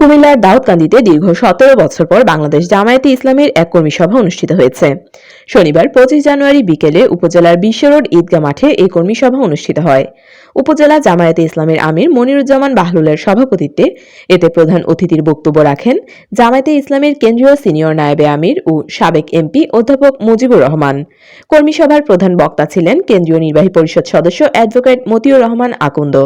কুমিল্লার দাউদকান্দিতে দীর্ঘ সতেরো বছর পর বাংলাদেশ জামায়াতে ইসলামের এক কর্মী সভা অনুষ্ঠিত হয়েছে। শনিবার পঁচিশ জানুয়ারি বিকেলে উপজেলার বিশ্ব রোড ঈদগাহ মাঠে এই কর্মী সভা অনুষ্ঠিত হয়। উপজেলা জামায়াতে ইসলামের আমির মনিরুজ্জামান বাহলুলের সভাপতিত্বে এতে প্রধান অতিথির বক্তব্য রাখেন জামায়াতে ইসলামের কেন্দ্রীয় সিনিয়র নায়েবে আমির ও সাবেক এমপি অধ্যাপক মুজিবুর রহমান। কর্মী সভার প্রধান বক্তা ছিলেন কেন্দ্রীয় নির্বাহী পরিষদ সদস্য অ্যাডভোকেট মতিউর রহমান আকন্দ।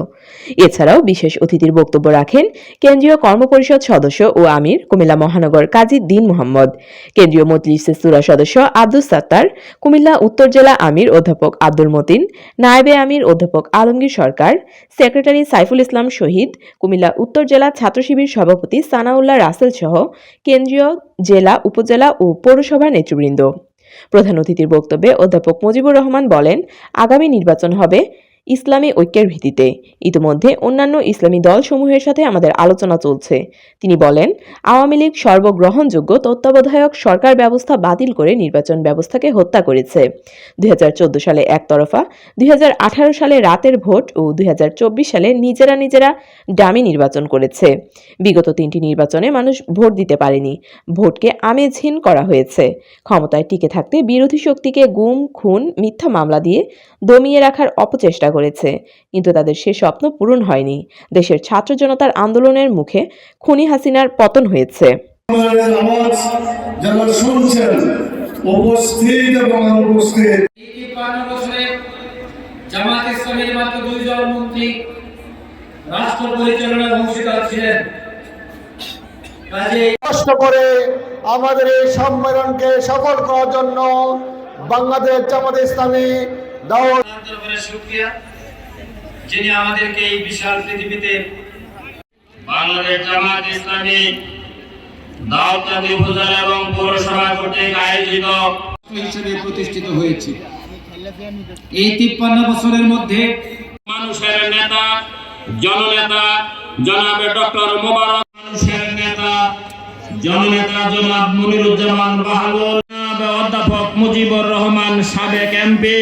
এছাড়াও বিশেষ অতিথির বক্তব্য রাখেন কেন্দ্রীয় কর্মপরিষদ সদস্য ও আমির কুমিল্লা মহানগর কাজী দিন মোহাম্মদ। কেন্দ্রীয় মজলিসের সুরা সদস্য আব্দুস সাত্তার, কুমিল্লা উত্তর জেলা আমির অধ্যাপক আব্দুল মতিন, নায়েবে আমির অধ্যাপক আলমগীর সরকার, সেক্রেটারি সাইফুল ইসলাম শহীদ, কুমিল্লা উত্তর জেলা ছাত্র শিবির সভাপতি সানাউল্লাহ রাসেল সহ কেন্দ্রীয় জেলা, উপজেলা ও পৌরসভার নেতৃবৃন্দ। প্রধান অতিথির বক্তব্যে অধ্যাপক মুজিবুর রহমান বলেন, আগামী নির্বাচন হবে ইসলামী ঐক্যের ভিত্তিতে। ইতিমধ্যে অন্যান্য ইসলামী দলসমূহের সাথে আমাদের আলোচনা চলছে। তিনি বলেন, আওয়ামী লীগ সর্বগ্রহণযোগ্য তত্ত্বাবধায়ক সরকার ব্যবস্থা বাতিল করে নির্বাচন ব্যবস্থাকে হত্যা করেছে। দুই হাজার চোদ্দ সালে একতরফা, দুই হাজার আঠারো সালে রাতের ভোট ও দুই হাজার চব্বিশ সালে নিজেরা নিজেরা ডামি নির্বাচন করেছে। বিগত তিনটি নির্বাচনে মানুষ ভোট দিতে পারেনি। ভোটকে আমেজহীন করা হয়েছে। ক্ষমতায় টিকে থাকতে বিরোধী শক্তিকে গুম, খুন, মিথ্যা মামলা দিয়ে দমিয়ে রাখার অপচেষ্টা করেছে। কিন্তু তাদের সে স্বপ্ন পূরণ হয়নি। দেশের ছাত্র জনতার আন্দোলনের মুখে খুনি হাসিনার পতন হয়েছে। আমাদের আওয়াজ যারা শুনছেন উপস্থিত এবং অনুপস্থিত। এই তিপ্পান্ন বছরে জামাত ইসলামের মাত্র দুইজন মন্ত্রী রাষ্ট্র পরিচালনার অংশীদার ছিলেন। কষ্ট করে আমাদের এই সম্মেলনকে সফল করার জন্য বাংলাদেশ জামাত ইসলামী যিনি আমাদেরকে এই বিশাল পৃথিবীতে বাংলাদেশ জামাত ইসলামী দাউদকান্দি উপজেলা এবং পৌরসভা কর্তৃক আয়োজিত হিসেবে প্রতিষ্ঠিত হয়েছে। এই তিপ্পান্ন বছরের মধ্যে মানুষের নেতা জননেতা জনাবে ডক্টর মোবারক মানুষের নেতা জননেতা জনাব মনিরুজ্জামান অধ্যাপক মুজিবুর রহমান সাবেক এমপি